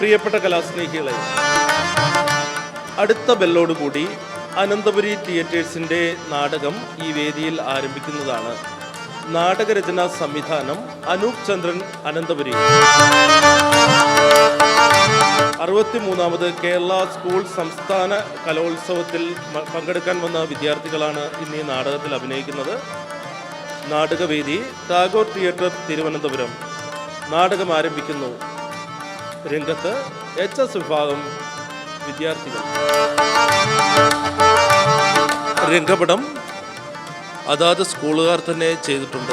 പ്രിയപ്പെട്ട കലാസ്നേഹികളെ അടുത്ത ബെല്ലോടുകൂടി അനന്തപുരി തിയേറ്റേഴ്സിന്റെ നാടകം ഈ വേദിയിൽ ആരംഭിക്കുന്നതാണ്. നാടകരചനാ സംവിധാനം അനൂപ് ചന്ദ്രൻ അനന്തപുരി. അറുപത്തിമൂന്നാമത് കേരള സ്കൂൾ സംസ്ഥാന കലോത്സവത്തിൽ പങ്കെടുക്കാൻ വന്ന വിദ്യാർത്ഥികളാണ് ഇന്ന് ഈ നാടകത്തിൽ അഭിനയിക്കുന്നത്. നാടകവേദി ടാഗോർ തിയേറ്റർ തിരുവനന്തപുരം. നാടകം ആരംഭിക്കുന്നു. രംഗത്ത് എച്ച് എസ് വിഭാഗം വിദ്യാർത്ഥികൾ. രംഗപടം അതാത് സ്കൂളുകാർ തന്നെ ചെയ്തിട്ടുണ്ട്.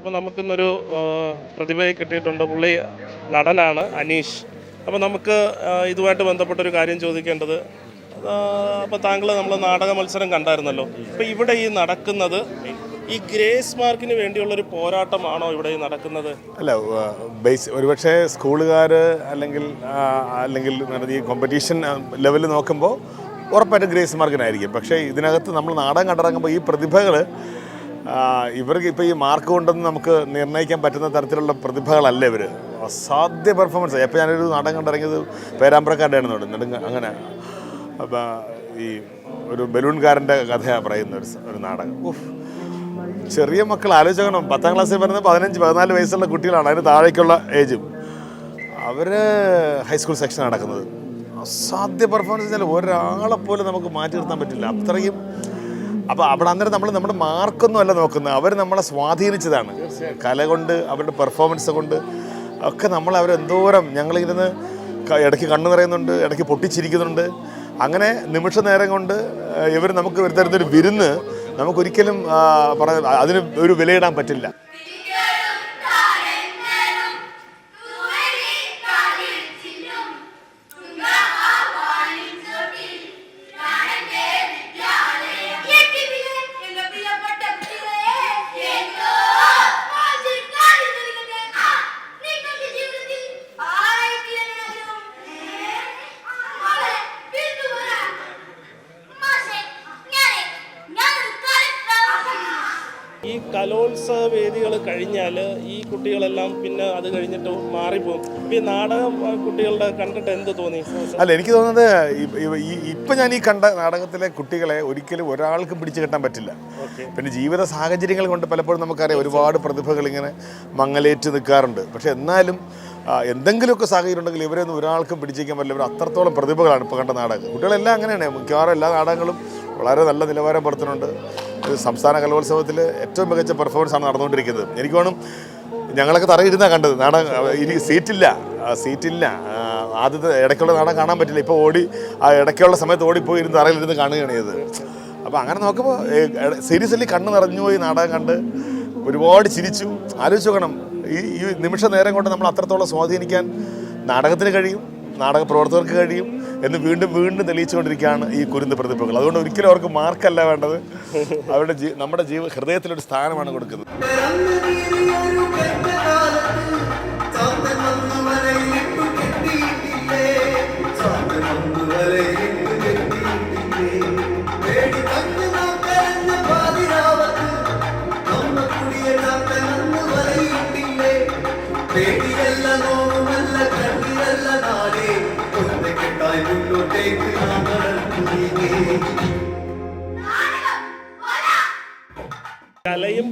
അപ്പോൾ നമുക്കിന്നൊരു പ്രതിഭയെ കിട്ടിയിട്ടുണ്ട് പുള്ളി നടനാണ് അനീഷ്. അപ്പോൾ നമുക്ക് ഇതുമായിട്ട് ബന്ധപ്പെട്ടൊരു കാര്യം ചോദിക്കേണ്ടത് അപ്പോൾ താങ്കൾ നമ്മൾ നാടക മത്സരം കണ്ടായിരുന്നല്ലോ. അപ്പോൾ ഇവിടെ ഈ നടക്കുന്നത് ഈ ഗ്രേസ് മാർക്കിന് വേണ്ടിയുള്ളൊരു പോരാട്ടമാണോ ഇവിടെ നടക്കുന്നത്? അല്ല ബേസ് ഒരുപക്ഷെ സ്കൂളുകാർ അല്ലെങ്കിൽ അല്ലെങ്കിൽ ഈ കോമ്പറ്റീഷൻ ലെവലിൽ നോക്കുമ്പോൾ ഉറപ്പായിട്ടും ഗ്രേസ് മാർക്കിനായിരിക്കും. പക്ഷേ ഇതിനകത്ത് നമ്മൾ നാടകം കണ്ടിറങ്ങുമ്പോൾ ഈ പ്രതിഭകൾ ഇവർക്ക് ഇപ്പോൾ ഈ മാർക്ക് കൊണ്ടൊന്നും നമുക്ക് നിർണയിക്കാൻ പറ്റുന്ന തരത്തിലുള്ള പ്രതിഭകളല്ല ഇവർ അസാധ്യ പെർഫോമൻസ് ഇപ്പോൾ ഞാനൊരു നാടകം കണ്ടിറങ്ങിയത് പേരാമ്പ്രക്കാരുടെയാണ് നോട് നെടുങ്ക അങ്ങനെ. അപ്പോൾ ഈ ഒരു ബലൂൺകാരന്റെ കഥയാണ് പറയുന്ന ഒരു ഒരു നാടകം. ഉഫ്. ചെറിയ മക്കൾ ആലോചിക്കണം പത്താം ക്ലാസ്സിൽ വരുന്ന പതിനഞ്ച് പതിനാല് വയസ്സുള്ള കുട്ടികളാണ് അതിന് താഴേക്കുള്ള ഏജും അവർ ഹൈസ്കൂൾ സെക്ഷൻ നടക്കുന്നത്. അസാധ്യ പെർഫോമൻസ് വെച്ചാൽ ഒരാളെ പോലും നമുക്ക് മാറ്റി നിർത്താൻ പറ്റില്ല. അത്രയും അപ്പോൾ അവിടെ അന്നേരം നമ്മൾ നമ്മുടെ മാർക്കൊന്നും അല്ല നോക്കുന്നത്. അവർ നമ്മളെ സ്വാധീനിച്ചതാണ്. കല കൊണ്ട് അവരുടെ പെർഫോമൻസ് കൊണ്ട് ഒക്കെ നമ്മൾ അവരെന്തോരം ഞങ്ങളിരുന്ന് ഇടയ്ക്ക് കണ്ണു നിറയുന്നുണ്ട് ഇടയ്ക്ക് പൊട്ടിച്ചിരിക്കുന്നുണ്ട്. അങ്ങനെ നിമിഷ നേരം കൊണ്ട് ഇവർ നമുക്ക് ഒരു തരത്തിലൊരു വിരുന്ന് നമുക്കൊരിക്കലും പറഞ്ഞ അതിന് ഒരു വിലയിടാൻ പറ്റില്ല. കലോത്സവ വേദികൾ കഴിഞ്ഞാൽ ഈ കുട്ടികളെല്ലാം പിന്നെ അത് കഴിഞ്ഞിട്ട് മാറിപ്പോകും. അപ്പോൾ ഈ നാടകം കുട്ടികളുടെ കണ്ടിട്ട് എന്ത് തോന്നി? അല്ല എനിക്ക് തോന്നുന്നത് ഇപ്പൊ ഞാൻ ഈ കണ്ട നാടകത്തിലെ കുട്ടികളെ ഒരിക്കലും ഒരാൾക്കും പിടിച്ചു കെട്ടാൻ പറ്റില്ല. പിന്നെ ജീവിത സാഹചര്യങ്ങൾ കൊണ്ട് പലപ്പോഴും നമുക്കറിയാം ഒരുപാട് പ്രതിഭകൾ ഇങ്ങനെ മങ്ങലേറ്റ് നിൽക്കാറുണ്ട്. പക്ഷെ എന്നാലും എന്തെങ്കിലുമൊക്കെ സാഹചര്യം ഉണ്ടെങ്കിൽ ഇവരൊന്നും ഒരാൾക്കും പിടിച്ചേക്കാൻ പറ്റില്ല. ഇവർ അത്രത്തോളം പ്രതിഭകളാണ് ഇപ്പോൾ കണ്ട നാടകം. കുട്ടികളെല്ലാം അങ്ങനെയാണ്. മിക്കവാറും എല്ലാ നാടകങ്ങളും വളരെ നല്ല നിലവാരം പുറത്തുന്നുണ്ട് സംസ്ഥാന കലോത്സവത്തിൽ ഏറ്റവും മികച്ച പെർഫോമൻസ് ആണ് നടന്നുകൊണ്ടിരിക്കുന്നത്. എനിക്ക് വേണം ഞങ്ങളൊക്കെ തറയിരുന്ന കണ്ടത്. നാടകം ഇനി സീറ്റില്ല. സീറ്റില്ല. ആദ്യത്തെ ഇടയ്ക്കുള്ള നാടകം കാണാൻ പറ്റില്ല. ഇപ്പോൾ ഓടി ആ ഇടയ്ക്കുള്ള സമയത്ത് ഓടിപ്പോയി ഇരുന്ന് തറയിലിരുന്ന് കാണുകയാണ് ചെയ്തത്. അപ്പോൾ അങ്ങനെ നോക്കുമ്പോൾ സീരിയസ്ലി കണ്ണ് നിറഞ്ഞു പോയി നാടകം കണ്ട് ഒരുപാട് ചിരിച്ചു. ആലോചിച്ച് നോക്കണം. ഈ ഈ നിമിഷ നേരം കൊണ്ട് നമ്മൾ അത്രത്തോളം സ്വാധീനിക്കാൻ നാടകത്തിന് കഴിയും. നാടക പ്രവർത്തകർക്ക് കഴിയും എന്ന് വീണ്ടും വീണ്ടും തെളിയിച്ചുകൊണ്ടിരിക്കുകയാണ് ഈ കുരുന്ന് പ്രതിഭകൾ. അതുകൊണ്ട് ഒരിക്കലും അവർക്ക് മാർക്കല്ല വേണ്ടത്. അവരുടെ നമ്മുടെ ജീവ ഹൃദയത്തിലൊരു സ്ഥാനമാണ് കൊടുക്കുന്നത്.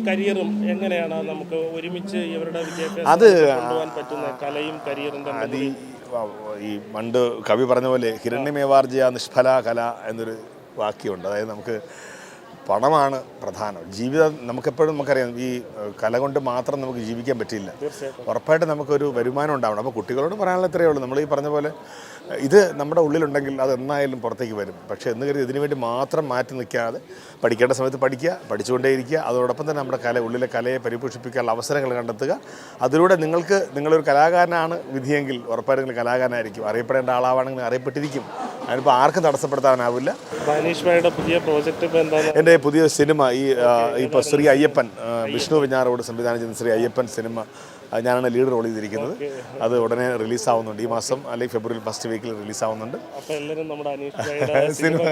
കരിയറും എങ്ങനെയാണ് നമുക്ക് ഒരുമിച്ച് ഇവരുടെ വിദ്യാഭ്യാസം അത് കൊണ്ടുപോകാൻ പറ്റുന്ന കലയും കരിയറും അത് ഈ പണ്ട് കവി പറഞ്ഞ പോലെ ഹിരണ്യമേവാർജിയ നിഷ്ഫല കല എന്നൊരു വാക്യമുണ്ട്. അതായത് നമുക്ക് പണമാണ് പ്രധാനം. ജീവിതം നമുക്കെപ്പോഴും നമുക്കറിയാം ഈ കല കൊണ്ട് മാത്രം നമുക്ക് ജീവിക്കാൻ പറ്റില്ല. ഉറപ്പായിട്ടും നമുക്കൊരു വരുമാനം ഉണ്ടാവണം. അപ്പോൾ കുട്ടികളോട് പറയാനുള്ള ഇത്രയേ ഉള്ളൂ. നമ്മൾ ഈ പറഞ്ഞ പോലെ ഇത് നമ്മുടെ ഉള്ളിലുണ്ടെങ്കിൽ അത് എന്നായാലും പുറത്തേക്ക് വരും. പക്ഷേ എന്ന് കരുതി ഇതിനു വേണ്ടി മാത്രം മാറ്റി നിൽക്കാതെ പഠിക്കേണ്ട സമയത്ത് പഠിക്കുക പഠിച്ചുകൊണ്ടേയിരിക്കുക. അതോടൊപ്പം തന്നെ നമ്മുടെ കല ഉള്ളിലെ കലയെ പരിപോഷിപ്പിക്കാനുള്ള അവസരങ്ങൾ കണ്ടെത്തുക. അതിലൂടെ നിങ്ങൾക്ക് നിങ്ങളൊരു കലാകാരനാണ് വിധിയെങ്കിൽ ഉറപ്പായിട്ടും നിങ്ങൾ കലാകാരനായിരിക്കും. അറിയപ്പെടേണ്ട ആളാവാണെങ്കിൽ അറിയപ്പെട്ടിരിക്കും. അതിനിപ്പോൾ ആർക്കും തടസ്സപ്പെടുത്താനാവില്ല. പുതിയ പ്രോജക്റ്റ് എന്റെ പുതിയ സിനിമ ഈ ഇപ്പോൾ ശ്രീ അയ്യപ്പൻ വിഷ്ണു പിഞ്ഞാറോട് സംവിധാനം ചെയ്യുന്ന ശ്രീ അയ്യപ്പൻ സിനിമ ഞാനാണ് ലീഡ് റോൾ ചെയ്തിരിക്കുന്നത്. അത് ഉടനെ റിലീസാവുന്നുണ്ട്. ഈ മാസം അല്ലെങ്കിൽ ഫെബ്രുവരി ഫസ്റ്റ് വീക്കിൽ റിലീസാവുന്നുണ്ട്. Cinema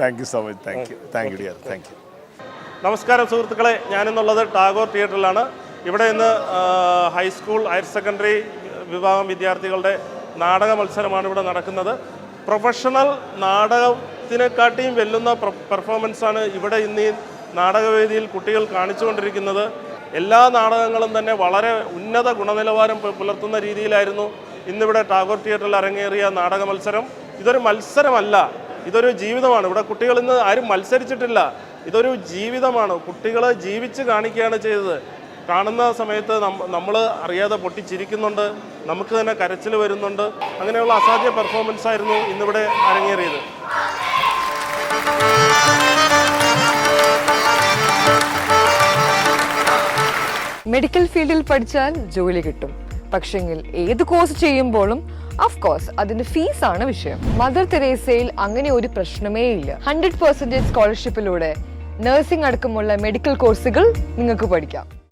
thank you so much thank you thank you dear thank you നമസ്കാരം സുഹൃത്തുക്കളെ. ഞാനിന്നുള്ളത് ടാഗോർ തിയേറ്ററിലാണ്. ഇവിടെ ഇന്ന് ഹൈസ്കൂൾ ഹയർ സെക്കൻഡറി വിഭാഗം വിദ്യാർത്ഥികളുടെ നാടക മത്സരമാണ് ഇവിടെ നടക്കുന്നത്. പ്രൊഫഷണൽ നാടകത്തിനെക്കാട്ടിയും വെല്ലുന്ന പെർഫോമൻസാണ് ഇവിടെ ഇന്ന് ഈ നാടകവേദിയിൽ കുട്ടികൾ കാണിച്ചുകൊണ്ടിരിക്കുന്നത്. എല്ലാ നാടകങ്ങളും തന്നെ വളരെ ഉന്നത ഗുണനിലവാരം പുലർത്തുന്ന രീതിയിലായിരുന്നു ഇന്നിവിടെ ടാഗോർ തിയേറ്ററിൽ അരങ്ങേറിയ നാടക മത്സരം. ഇതൊരു മത്സരമല്ല ഇതൊരു ജീവിതമാണ്. ഇവിടെ കുട്ടികൾ ഇന്ന് ആരും മത്സരിച്ചിട്ടില്ല. ഇതൊരു ജീവിതമാണ്. കുട്ടികളെ ജീവിച്ച് കാണിക്കുകയാണ് ചെയ്തത്. കാണുന്ന സമയത്ത് നമ്മൾ അറിയാതെ പൊട്ടിച്ചിരിക്കുന്നുണ്ട് നമുക്ക് തന്നെ കരച്ചിൽ വരുന്നുണ്ട്. അങ്ങനെയുള്ള അസാധ്യ പെർഫോമൻസ് ആയിരുന്നു ഇന്നിവിടെ അരങ്ങേറിയത്. മെഡിക്കൽ ഫീൽഡിൽ പഠിച്ചാൽ ജോലി കിട്ടും. പക്ഷെങ്കിൽ ഏത് കോഴ്സ് ചെയ്യുമ്പോഴും ഓഫ് കോഴ്സ് അതിന്റെ ഫീസ് ആണ് വിഷയം. മദർ തെരേസയിൽ അങ്ങനെ ഒരു പ്രശ്നമേ ഇല്ല. ഹൺഡ്രഡ് പെർസെന്റേജ് സ്കോളർഷിപ്പിലൂടെ നഴ്സിംഗ് അടക്കമുള്ള മെഡിക്കൽ കോഴ്സുകൾ നിങ്ങൾക്ക് പഠിക്കാം.